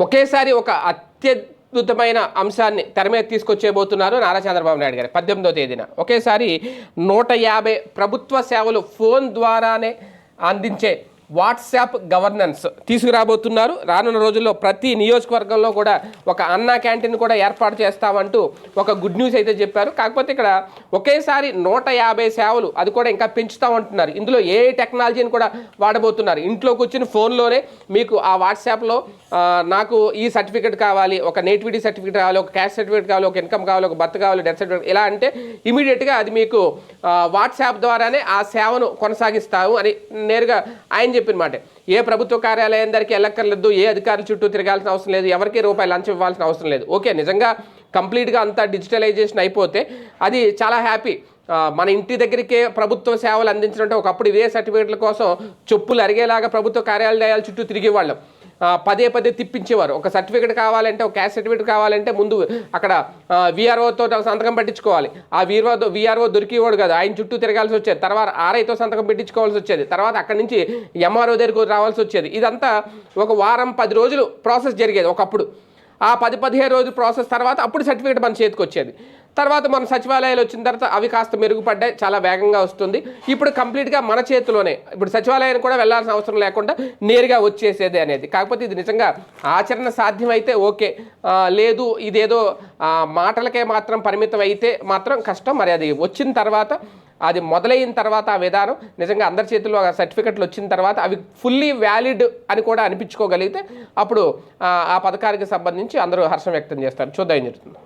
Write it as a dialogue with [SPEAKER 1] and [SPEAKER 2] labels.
[SPEAKER 1] ఒకేసారి ఒక అత్యద్భుతమైన అంశాన్ని తెర మీద తీసుకొచ్చేయబోతున్నారు నారా చంద్రబాబు నాయుడు గారు పద్దెనిమిదో తేదీన. ఒకేసారి నూట యాభై ప్రభుత్వ సేవలు ఫోన్ ద్వారానే అందించే వాట్సాప్ గవర్నెన్స్ తీసుకురాబోతున్నారు. రానున్న రోజుల్లో ప్రతి నియోజకవర్గంలో కూడా ఒక అన్నా క్యాంటీన్ కూడా ఏర్పాటు చేస్తామంటూ ఒక గుడ్ న్యూస్ అయితే చెప్పారు. కాకపోతే ఇక్కడ ఒకేసారి నూట యాభై సేవలు అది కూడా ఇంకా పెంచుతామంటున్నారు. ఇందులో ఏ టెక్నాలజీని కూడా వాడబోతున్నారు. ఇంట్లో కూర్చుని ఫోన్లోనే మీకు ఆ వాట్సాప్లో నాకు ఈ సర్టిఫికేట్ కావాలి ఒక నేటివిటీ సర్టిఫికేట్ కావాలి ఒక క్యాష్ సర్టిఫికేట్ కావాలి ఒక ఇన్కమ్ కావాలి ఒక బర్త్ కావాలి డెత్ సర్టిఫికేట్ ఇలా అంటే ఇమీడియట్గా అది మీకు వాట్సాప్ ద్వారానే ఆ సేవను కొనసాగిస్తాము అని నేరుగా ఆయన చెప్పిన మాట. ఏ ప్రభుత్వ కార్యాలయం దగ్గరికి వెళ్ళక్కర్లేదు ఏ అధికారుల చుట్టూ తిరగాల్సిన అవసరం లేదు ఎవరికి రూపాయి లంచం ఇవ్వాల్సిన అవసరం లేదు. ఓకే నిజంగా కంప్లీట్గా అంతా డిజిటలైజేషన్ అయిపోతే అది చాలా హ్యాపీ. మన ఇంటి దగ్గరికే ప్రభుత్వ సేవలు అందించినట్టు ఒకప్పుడు ఇదే సర్టిఫికేట్ల కోసం చెప్పులు అరిగేలాగా ప్రభుత్వ కార్యాలయాల చుట్టూ తిరిగేవాళ్ళం. పదే పదే తిప్పించేవారు. ఒక సర్టిఫికేట్ కావాలంటే ఒక క్యాస్ట్ సర్టిఫికేట్ కావాలంటే ముందు అక్కడ విఆర్ఓతో సంతకం పెట్టించుకోవాలి. ఆ వీఆర్ఓ విఆర్ఓ దొరికేవాడు కదా. ఆయన చుట్టూ తిరగాల్సి వచ్చేది. తర్వాత ఆర్ఐతో సంతకం పెట్టించుకోవాల్సి వచ్చేది. తర్వాత అక్కడి నుంచి ఎంఆర్ఓ దగ్గరకు రావాల్సి వచ్చేది. ఇదంతా ఒక వారం పది రోజులు ప్రాసెస్ జరిగేది ఒకప్పుడు. ఆ పది పదిహేను రోజుల ప్రాసెస్ తర్వాత అప్పుడు సర్టిఫికేట్ మన చేతికి వచ్చేది. తర్వాత మన సచివాలయాలు వచ్చిన తర్వాత అవి కాస్త మెరుగుపడ్డాయి చాలా వేగంగా వస్తుంది. ఇప్పుడు కంప్లీట్గా మన చేతిలోనే ఇప్పుడు సచివాలయానికి కూడా వెళ్ళాల్సిన అవసరం లేకుండా నేరుగా వచ్చేసేది అనేది. కాకపోతే ఇది నిజంగా ఆచరణ సాధ్యమైతే ఓకే. లేదు ఇదేదో మాటలకే మాత్రం పరిమితం అయితే మాత్రం కష్టం మరి అది వచ్చిన తర్వాత అది మొదలైన తర్వాత ఆ విధానం నిజంగా అందరి చేతుల్లో ఆ సర్టిఫికెట్లు వచ్చిన తర్వాత అవి ఫుల్లీ వ్యాలిడ్ అని కూడా అనిపించుకోగలిగితే అప్పుడు ఆ, ఆ పథకానికి సంబంధించి అందరూ హర్షం వ్యక్తం చేస్తారు. చూద్దాం ఏం జరుగుతుంది.